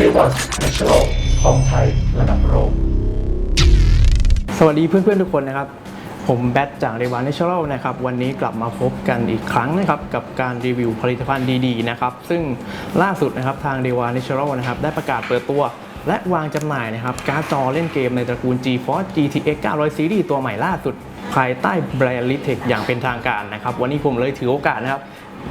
เรียกว่าแนชโลของไทยระดับโลกสวัสดีเพื่อนๆทุกคนนะครับ ผมแบทจากเรวานเนเชอรัลนะครับ วันนี้กลับมาพบกันอีกครั้งนะครับ กับการรีวิวผลิตภัณฑ์ดีๆนะครับ ซึ่งล่าสุดนะครับทางเรวานเนเชอรัลนะครับ ได้ประกาศเปิดตัว และวางจำหน่ายนะครับ การ์ดจอเล่นเกมในตระกูล GeForce GTX 900 Series ตัวใหม่ล่าสุด ภายใต้แบรนด์ Litex อย่างเป็นทางการนะครับ วันนี้ผมเลยถือโอกาสนะครับ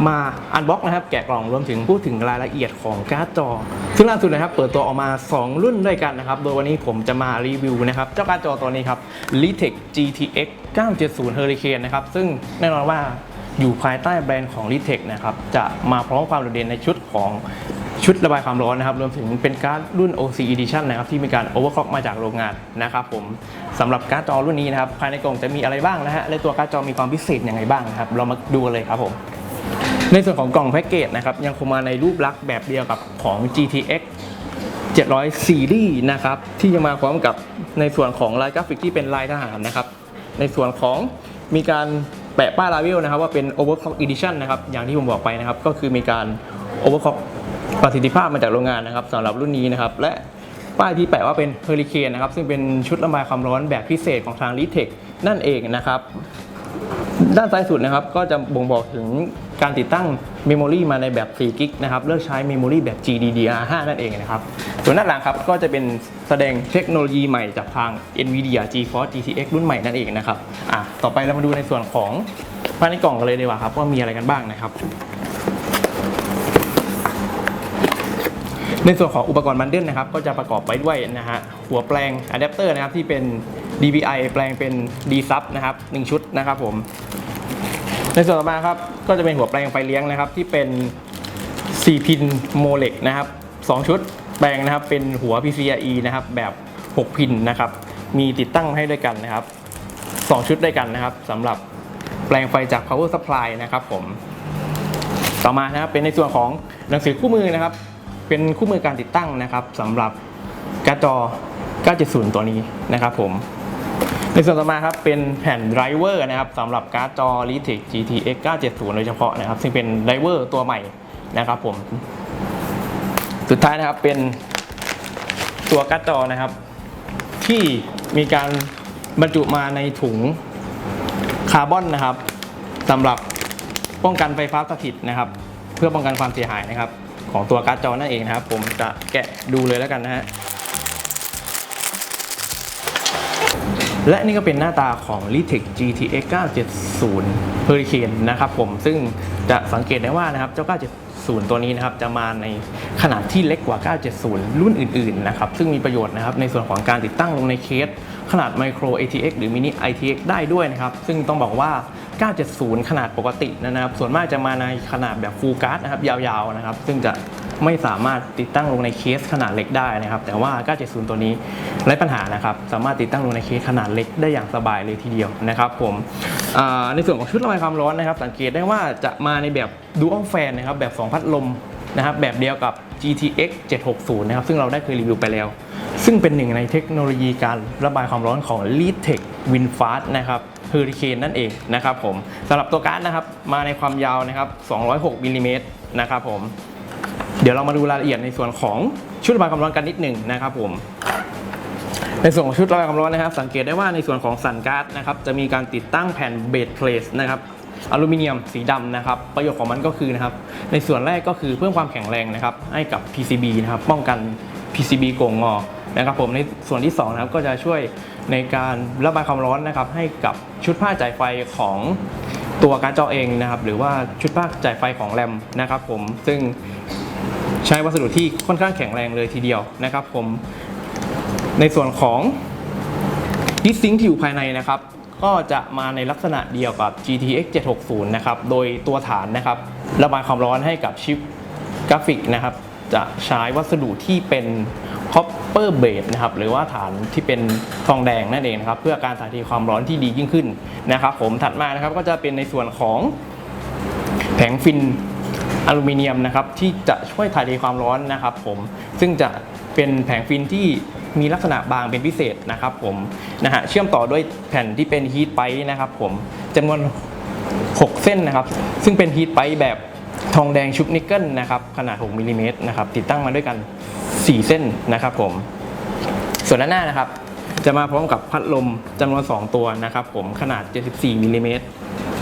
มาอันบ็อกนะครับแกะกล่องรวมถึงพูดถึงรายละเอียดของการ์ดจอ ซึ่งล่าสุดนะครับเปิดตัวออกมา 2 รุ่นด้วยกันนะครับ โดยวันนี้ผมจะมารีวิวนะครับ เจ้าการ์ดจอตัวนี้ครับ Litex GTX 970 Hurricane นะครับ ซึ่งแน่นอนว่าอยู่ภายใต้แบรนด์ของ Litex นะครับ จะมาพร้อมความโดดเด่นในชุดของชุดระบายความร้อนนะครับ รวมถึงเป็นการ์ดรุ่น OC Edition นะครับ ที่มีการ overclock มาจากโรงงานนะครับผมสำหรับการ์ดจอรุ่นนี้นะครับภายในกล่องจะมีอะไรบ้างนะฮะและตัวการ์ดจอมีความพิเศษยังไงบ้างนะครับเรามาดูกันเลยครับผม ในส่วนของกล่องแพ็กเกจนะครับยังคงมาในรูปลักษณ์แบบเดียวกับของ GTX 700 Series นะครับที่ยังมาพร้อมกับในส่วนของลายกราฟิกที่เป็นลายทหารนะครับในส่วนของมีการแปะป้ายลาเวลนะครับว่าเป็น Overclock Edition นะครับอย่างที่ผมบอกไปนะครับก็คือมีการ Overclock ประสิทธิภาพมาจากโรงงานนะครับสำหรับรุ่นนี้นะครับและป้ายที่แปะว่าเป็น Hurricane นะครับซึ่งเป็นชุดระบายความร้อนแบบพิเศษของทาง l i t e c นั่นเองนะครับ ด้านซ้ายสุดนะครับก็จะบ่งบอกถึง การติดตั้งเมมโมรีมาในแบบ4กิกนะครับเลือกใช้เมมโมรีแบบ GDDR5 นั่นเองนะครับส่วนด้านหลังครับก็จะเป็นแสดงเทคโนโลยีใหม่จากทาง NVIDIA GeForce GTX รุ่นใหม่นั่นเองนะครับอะต่อไปเรามาดูในส่วนของภายในกล่องกันเลยดีกว่าครับว่ามีอะไรกันบ้างนะครับ ในส่วนของอุปกรณ์บันเดิลนะครับก็จะประกอบไปด้วยนะฮะหัวแปลงอะแดปเตอร์นะครับที่เป็น DVI แปลงเป็น D sub นะครับ1ชุดนะครับผม ในส่วนต่อมาครับก็จะเป็นหัวแปลงไฟเลี้ยงนะครับ ที่เป็น 4 พินโมเล็กนะครับ 2 ชุดแปลงนะครับ เป็นหัว PCIe นะครับ แบบ 6 พินนะครับ มีติดตั้งให้ด้วยกันนะครับ 2 ชุดด้วยกันนะครับสำหรับแปลงไฟจาก power supply นะครับผม ต่อมานะครับเป็นในส่วนของหนังสือคู่มือนะครับ เป็นคู่มือการติดตั้งนะครับสำหรับการ์ดจอ 970 ตัวนี้นะครับผม ในส่วนต่อมาครับเป็นแผ่นไดรเวอร์นะครับสำหรับการ์ดจอ Litex GTX 970 โดยเฉพาะนะครับ ซึ่งเป็นไดรเวอร์ตัวใหม่นะครับผม สุดท้ายนะครับเป็นตัวการ์ดจอนะครับ ที่มีการบรรจุมาในถุงคาร์บอนนะครับสำหรับป้องกันไฟฟ้าสถิตนะครับ เพื่อป้องกันความเสียหายนะครับ ของตัวการ์ดจอนั่นเองนะครับ ผมจะแกะดูเลยแล้วกันนะฮะ และนี่ก็เป็นหน้าตาของ Litex GTX 970 Hurricane นะครับผมซึ่งจะสังเกตได้ว่านะครับเจ้า 970 ตัวนี้นะครับจะมาในขนาดที่เล็กกว่า 970 รุ่นอื่นๆนะครับซึ่งมีประโยชน์นะครับในส่วนของการติดตั้งลงในเคส ขนาด Micro ATX หรือ Mini ITX ได้ด้วยนะครับ ซึ่งต้องบอกว่า 970 ขนาดปกตินะครับ ส่วนมากจะมาในขนาดแบบ Full Card นะครับยาวๆนะครับซึ่งจะ ไม่สามารถติดตั้งลงในเคสขนาดเล็กได้นะครับ แต่ว่า 970 ตัวนี้ไร้ปัญหานะครับสามารถติดตั้งลงในเคสขนาดเล็กได้อย่างสบายเลยทีเดียวนะครับผมในส่วนของชุดระบายความร้อนนะครับ สังเกตได้ว่าจะมาในแบบ Dual Fan นะครับแบบ 2 พัดลมนะครับแบบเดียวกับ GTX 760 นะครับ ซึ่งเราได้เคยรีวิวไปแล้ว ซึ่งเป็นหนึ่งในเทคโนโลยีการระบายความร้อนของ Litex WinFast นะครับ Hurricane นั่นเองนะครับผมสำหรับตัวการ์ดนะครับมาในความยาวนะครับ 206มิลลิเมตรนะครับผม เดี๋ยวเรามาดูรายละเอียดในส่วนของชุดระบายความร้อนกันนิดหนึ่งนะครับผม ในส่วนของชุดระบายความร้อนนะครับ สังเกตได้ว่าในส่วนของสันการ์ดนะครับจะมีการติดตั้งแผ่นเบสเพลสนะครับอลูมิเนียมสีดำนะครับ ประโยชน์ของมันก็คือนะครับ ในส่วนแรกก็คือเพิ่มความแข็งแรงนะครับ ให้กับ PCB นะครับ ป้องกัน PCB โกงงอนะครับผมในส่วนที่สองนะครับก็จะช่วยในการระบายความร้อนนะครับ ให้กับชุดผ้าจ่ายไฟของตัวการ์ดจอเองนะครับ หรือว่าชุดผ้าจ่ายไฟของแรมนะครับ ผมซึ่ง ใช้วัสดุที่ค่อนข้างแข็งแรงเลยทีเดียวนะครับผมในส่วนของดิสซิงที่อยู่ภายในนะครับ ก็จะมาในลักษณะเดียวกับ GTX 760 นะครับ โดยตัวฐานนะครับ ระบายความร้อนให้กับชิปกราฟิกนะครับ จะใช้วัสดุที่เป็น copper base นะครับ หรือว่าฐานที่เป็นทองแดงนั่นเองนะครับ เพื่อการถ่ายเทความร้อนที่ดียิ่งขึ้นนะครับ ผมถัดมานะครับก็จะเป็นในส่วนของแผงฟิน อลูมิเนียมนะครับที่จะช่วยถ่ายเทความร้อนนะครับผมซึ่งจะเป็นแผงฟินที่มีลักษณะบางเป็นพิเศษนะครับผมนะฮะเชื่อมต่อด้วยแผ่นที่เป็นฮีทไปนะครับผมจำนวน 6 เส้นนะครับ ซึ่งเป็นฮีทไปแบบทองแดงชุบนิกเกิลนะครับขนาด 6มิลลิเมตรนะครับติดตั้งมาด้วยกัน 4 เส้นนะครับผมส่วนด้านหน้านะครับ จะมาพร้อมกับพัดลมจำนวน 2 ตัวนะครับผมขนาด 74มิลลิเมตร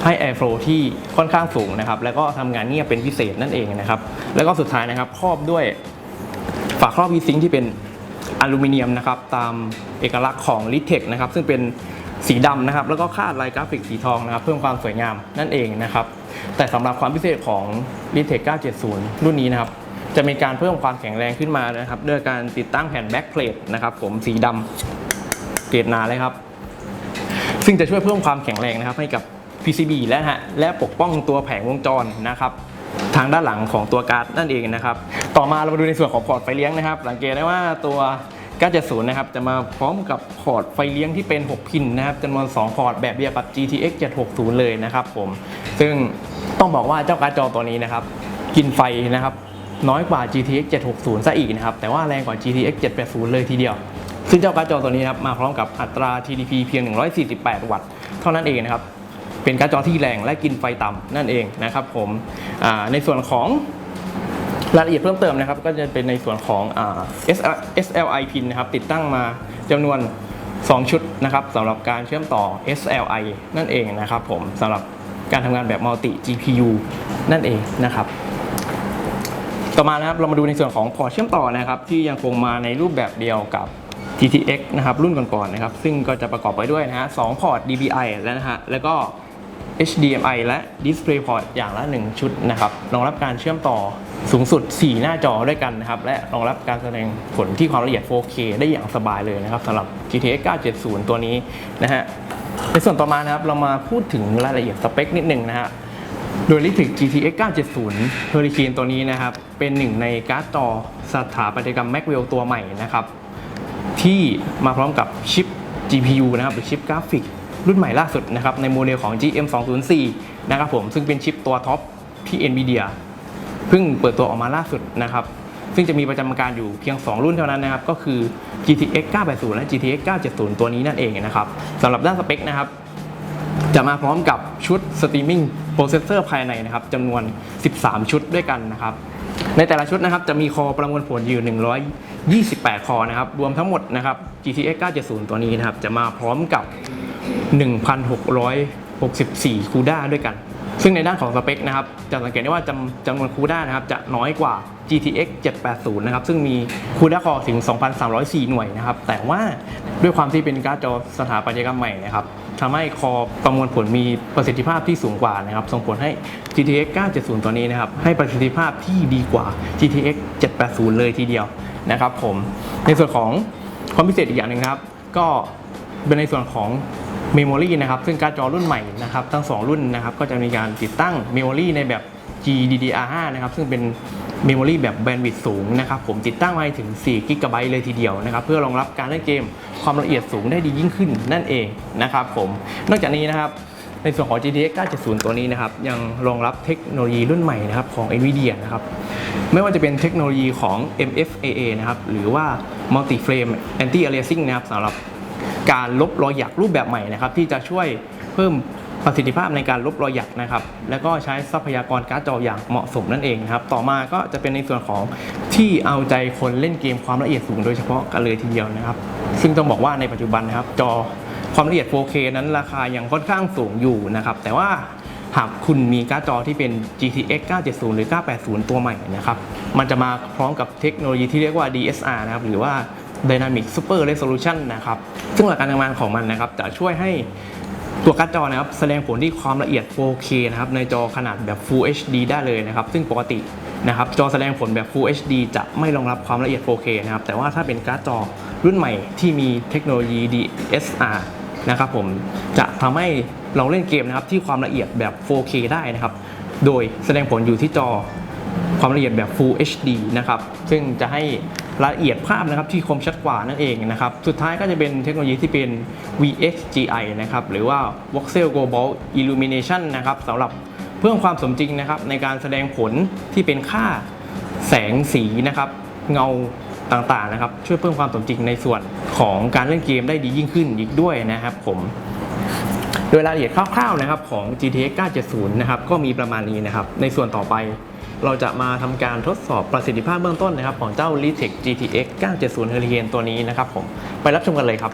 ให้ airflow ที่ค่อนข้างสูงนะครับแล้วก็ทำงานเงียบเป็นพิเศษนั่นเองนะครับแล้วก็สุดท้ายนะครับครอบด้วยฝาครอบวีซิงที่เป็นอลูมิเนียมนะครับตามเอกลักษณ์ของ l i t e c นะครับซึ่งเป็นสีดำนะครับแล้วก็คาดลายกราฟิกสีทองนะครับเพิ่มความสวยงามนั่นเองนะครับแต่สำหรับความพิเศษของ l i t e c 970 รุ่นนี้นะครับจะมีการเพิ่มความแข็งแรงขึ้นมานะครับด้วยการติดตั้งแผ่นแบ็กเพลทนะครับผมสีดำเกรดหนาเลยครับ ซึ่งจะช่วยเพิ่มความแข็งแรงนะครับให้กับ PCB และฮะและปกป้องตัวแผงวงจรนะครับทางด้านหลังของตัวการ์ดนั่นเองนะครับ ต่อมาเรามาดูในส่วนของพอร์ตไฟเลี้ยงนะครับ สังเกตได้ว่าตัว970นะครับจะมาพร้อมกับพอร์ตไฟเลี้ยงที่เป็น 6 พินนะครับจำนวน 2 พอร์ตแบบเดียวกับ GTX 760 เลยนะครับผม ซึ่งต้องบอกว่าเจ้าการ์ดจอตัวนี้นะครับ กินไฟนะครับน้อยกว่า GTX 760 ซะอีกนะครับ แต่ว่าแรงกว่า GTX 780 เลยทีเดียว ซึ่งเจ้าการ์ดจอตัวนี้ครับมาพร้อมกับอัตรา TDP เพียง 148 วัตต์ เท่านั้นเองนะครับ เป็นการ์ดจอที่แรงและกินไฟต่ำนั่นเองนะครับผมในส่วนของรายละเอียดเพิ่มเติมนะครับ ก็จะเป็นในส่วนของอ S L I pin นะครับติดตั้งมาจำนวน 2 ชุดนะครับสำหรับการเชื่อมต่อ SLI นั่นเองนะครับผมสำหรับการทำงานแบบ multi GPU นั่นเองนะครับ ต่อมานะครับเรามาดูในส่วนของพอร์ตเชื่อมต่อนะครับ ที่ยังคงมาในรูปแบบเดียวกับ GTX นะครับรุ่นก่อนๆนะครับ ซึ่งก็จะประกอบไปด้วยนะฮะสองพอร์ต DPI แล้วนะฮะแล้วก็ HDMI และ DisplayPort อย่างละ 1 ชุดนะครับ รองรับการเชื่อมต่อสูงสุด 4 หน้าจอด้วยกันนะครับ และรองรับการแสดงผลที่ความละเอียด 4K ได้อย่างสบายเลยนะครับสำหรับ GTX 970 ตัวนี้นะฮะ ในส่วนต่อมานะครับเรามาพูดถึงรายละเอียดสเปคนิดหนึ่งนะฮะโดย l i t i c GTX 970 Hurricane ตัวนี้นะครับ เป็นหนึ่งในการ์ดจอสถาปัตยกรรม Maxwell ตัวใหม่นะครับ ที่มาพร้อมกับชิป GPU นะครับหรือชิปกราฟิก รุ่นใหม่ล่าสุดนะครับในโมเดลของ GM 204นะครับผมซึ่งเป็นชิปตัวท็อปที่ NVIDIA เพิ่งเปิดตัวออกมาล่าสุดนะครับซึ่งจะมีประจำการอยู่เพียง 2 รุ่นเท่านั้นนะครับ ก็คือ GTX 980 และ GTX 970 ตัวนี้นั่นเองนะครับสำหรับด้านสเปคนะครับ จะมาพร้อมกับชุดสตรีมมิ่งโปรเซสเซอร์ภายในนะครับจำนวน 13 ชุดด้วยกันนะครับ ในแต่ละชุดนะครับจะมีคอประมวลผลอยู่ 128 คอนะครับ รวมทั้งหมดนะครับ GTX 970 ตัวนี้นะครับ จะมาพร้อมกับ 1,664 คูด้าด้วยกัน ซึ่งในด้านของสเปคนะครับ จะสังเกตได้ว่าจำจำนวนคูด้านะครับ จะน้อยกว่า GTX 780 นะครับ ซึ่งมีคูด้าคอถึง 2,304 หน่วยนะครับ แต่ว่าด้วยความที่เป็นการ์ดจอสถาปัตยกรรมใหม่นะครับทำให้คอประมวลผลมีประสิทธิภาพที่สูงกว่านะครับ ส่งผลให้ GTX 970 ตัวนี้นะครับ ให้ประสิทธิภาพที่ดีกว่า GTX 780 เลยทีเดียวนะครับผม ในส่วนของความพิเศษอีกอย่างหนึ่งครับ ก็เป็นในส่วนของ เมมโมรีนะครับซึ่งการ์ดจอรุ่นใหม่นะครับทั้ง 2 รุ่นนะครับก็จะมีการติดตั้งเมมโมรีในแบบ GDDR5 นะครับซึ่งเป็นเมมโมรีแบบแบนด์วิดต์สูงนะครับผมติดตั้งไว้ถึง4 g b เลยทีเดียวนะครับเพื่อรองรับการเล่นเกมความละเอียดสูงได้ดียิ่งขึ้นนั่นเองนะครับผมนอกจากนี้นะครับในส่วนของ GTX 970 ตัวนี้นะครับยังรองรับเทคโนโลยีรุ่นใหม่นะครับของ NVIDIA นะครับไม่ว่าจะเป็นเทคโนโลยีของ MFAA นะครับหรือว่า Multi Frame Anti Aliasing นะครับสำหรับ การลบรอยหยักรูปแบบใหม่นะครับ ที่จะช่วยเพิ่มประสิทธิภาพในการลบรอยหยักนะครับ แล้วก็ใช้ทรัพยากรการ์ดจออย่างเหมาะสมนั่นเองนะครับ ต่อมาก็จะเป็นในส่วนของที่เอาใจคนเล่นเกมความละเอียดสูงโดยเฉพาะกันเลยทีเดียวนะครับ ซึ่งต้องบอกว่าในปัจจุบันนะครับ จอความละเอียด 4K นั้นราคายังค่อนข้างสูงอยู่นะครับ แต่ว่าหากคุณมีการ์ดจอที่เป็น GTX 970 หรือ 980 ตัวใหม่นะครับ มันจะมาพร้อมกับเทคโนโลยีที่เรียกว่า DSR นะครับ หรือว่า Dynamic Super Resolution นะครับ ซึ่งหลักการทำงานของมันนะครับ จะช่วยให้ตัวการ์ดจอนะครับ แสดงผลที่ความละเอียด 4K นะครับ ในจอขนาดแบบ Full HD ได้เลยนะครับ ซึ่งปกตินะครับ จอแสดงผลแบบ Full HD จะไม่รองรับความละเอียด 4K นะครับ แต่ว่าถ้าเป็นการ์ดจอรุ่นใหม่ที่มีเทคโนโลยี DSR นะครับผม จะทำให้เราเล่นเกมนะครับที่ความละเอียดแบบ 4K ได้นะครับ โดยแสดงผลอยู่ที่จอความละเอียดแบบ Full HD นะครับ ซึ่งจะให้ รายละเอียดภาพนะครับที่คมชัดกว่านั่นเองนะครับ สุดท้ายก็จะเป็นเทคโนโลยีที่เป็น VXGI นะครับหรือว่า Voxel Global Illumination นะครับสำหรับเพิ่มความสมจริงนะครับในการแสดงผลที่เป็นค่าแสงสีนะครับเงาต่างๆนะครับช่วยเพิ่มความสมจริงในส่วนของการเล่นเกมได้ดียิ่งขึ้นอีกด้วยนะครับผมโดยรายละเอียดคร่าวๆนะครับของ GTX 970 นะครับก็มีประมาณนี้นะครับในส่วนต่อไป เราจะมาทำการทดสอบประสิทธิภาพเบื้องต้นนะครับของเจ้า l i t e c GTX 970 Hurricane ตัวนี้นะครับผมไปรับชมกันเลยครับ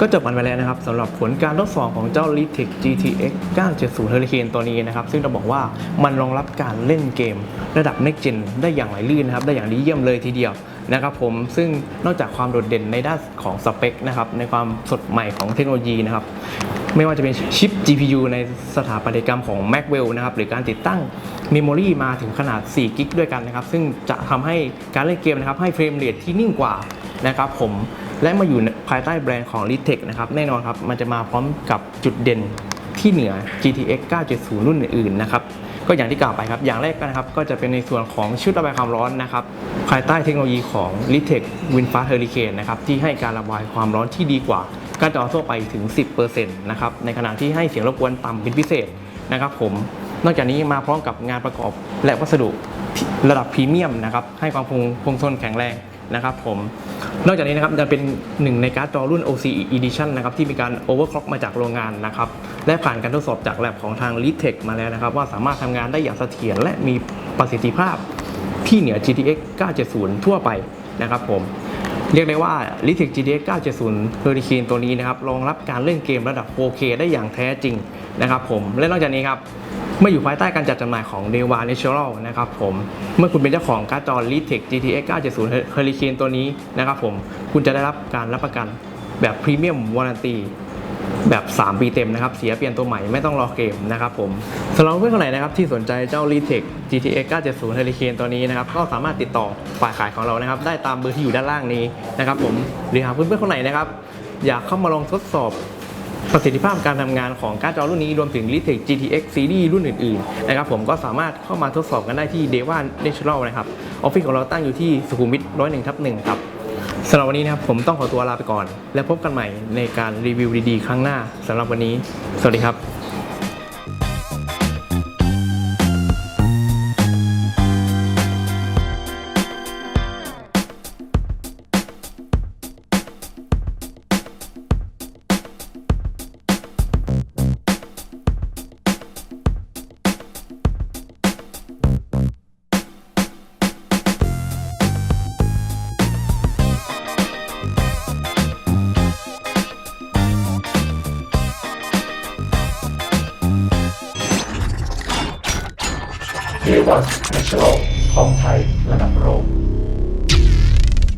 ก็จบกันไปแล้วนะครับสำหรับผลการทดสอบของเจ้า l e t e c GTX 970 Hurricane ตัวนี้นะครับ ซึ่งเราบอกว่ามันรองรับการเล่นเกม ระดับ Next Gen ได้อย่างไหลลื่นนะครับ ได้อย่างดีเยี่ยมเลยทีเดียวนะครับผมซึ่งนอกจากความโดดเด่นในด้านของสเปคนะครับในความสดใหม่ของเทคโนโลยีนะครับไม่ว่าจะเป็นชิป GPU ในสถาปัตยกรรมของ Macwell นะครับหรือการติดตั้งเมมโมรีมาถึงขนาด 4 กิกด้วยกันนะครับซึ่งจะทำให้การเล่นเกมนะครับให้เฟรมเรทที่นิ่งกว่านะครับผมและมาอยู่ ภายใต้แบรนด์ของ l i t e c นะครับแน่นอนครับมันจะมาพร้อมกับจุดเด่นที่เหนือ GTX 970 รุ่นอื่นๆนะครับก็อย่างที่กล่าวไปครับ อย่างแรกก็นะครับก็จะเป็นในส่วนของชุดระบายความร้อนนะครับ ภายใต้เทคโนโลยีของ l i t e c WinFast Hurricane นะครับที่ให้การระบายความร้อนที่ดีกว่า การจอทั่วไปถึง 10%นะครับในขณะที่ให้เสียงรบกวนต่ำเป็นพิเศษนะครับผมนอกจากนี้มาพร้อมกับงานประกอบและวัสดุระดับพรีเมียมนะครับให้ความคงคงทนแข็งแรง นะครับผมนอกจากนี้นะครับจะเป็นหนึ่งในการ์ดจอรุ่น OC Edition นะครับที่มีการ overclock มาจากโรงงานนะครับและผ่านการทดสอบจากแลบของทาง l i t e c มาแล้วนะครับ ว่าสามารถทำงานได้อย่างเสถียรและมีประสิทธิภาพที่เหนือ GTX 970 ทั่วไปนะครับผมเรียกได้ว่า l i t e c GTX 970 Hurricane ตัวนี้นะครับรองรับการเล่นเกมระดับ 4K ได้อย่างแท้จริงนะครับผมและนอกจากนี้ครับ เมื่ออยู่ภายใต้การจัดจำหน่ายของ d e v a Natural นะครับผม เมื่อคุณเป็นเจ้าของการ์ดจอ l i t e c GTX 970 Hurricane ตัวนี้นะครับผมคุณจะได้รับการรับประกันแบบพรีเมียมวารันตีแบบ 3 ปีเต็มนะครับ เสียเปลี่ยนตัวใหม่ไม่ต้องรอเกมนะครับผมสำหรับเพื่อนคนไหนนะครับที่สนใจเจ้า l i t e c GTX 970 Hurricane ตัวนี้นะครับ ก็สามารถติดต่อฝ่ายขายของเรานะครับ ได้ตามเบอร์ที่อยู่ด้านล่างนี้นะครับผมหรือหากเพื่อนๆคนไหนนะครับ อยากเข้ามาลองทดสอบ ประสิทธิภาพการทำงานของการ์ดจอรุ่นนี้รวมถึง l i t e c GTX Series รุ่นอื่นๆนะครับผมก็สามารถเข้ามาทดสอบกันได้ที่ Deva Natural นะครับออฟฟิศของเราตั้งอยู่ที่สุขุมวิท101ทับ1ครับสำหรับวันนี้นะครับผมต้องขอตัวลาไปก่อน และพบกันใหม่ในการรีวิวดีๆ ครั้งหน้าสำหรับวันนี้ สวัสดีครับ เ